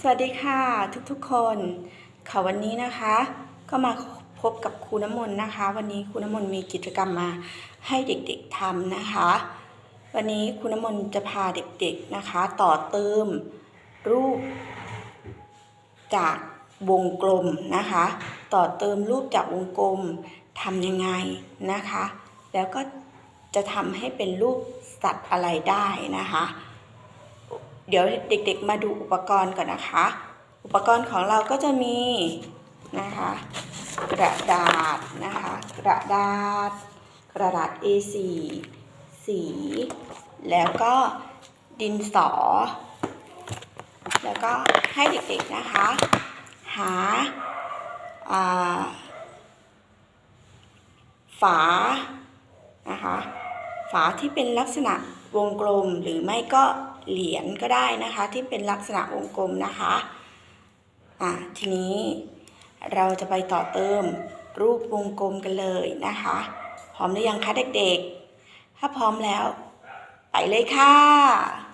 สวัสดีค่ะทุกๆคนค่ะวันนี้นะคะ ก็มาพบกับครูน้ำมนต์นะคะ วันนี้ครูน้ำมนต์มีกิจกรรมมาให้เด็กๆทำนะคะ วันนี้ครูน้ำมนต์จะพาเด็กๆนะคะ ต่อเติมรูป จากวงกลมนะคะ ต่อเติมรูปจากวงกลมทำยังไงนะคะ แล้วก็จะทำให้เป็นรูปสัตว์อะไรได้นะคะ เดี๋ยวเด็กๆ มาดูอุปกรณ์ก่อนนะคะ อุปกรณ์ของเราก็จะมีนะคะ กระดาษนะคะ กระดาษ กระดาษ A4 สี แล้วก็ดินสอ แล้วก็ให้เด็กๆนะคะ หาาฝานะคะ ฝาที่เป็นลักษณะวงกลมหรือไม่ก็ เหรียญก็ได้นะคะ ที่เป็นลักษณะวงกลมนะคะอะทีนี้เราจะไปต่อเติมรูปวงกลมกันเลยนะคะ พร้อมหรือยังคะเด็กๆ ถ้าพร้อมแล้ว ไปเลยค่ะ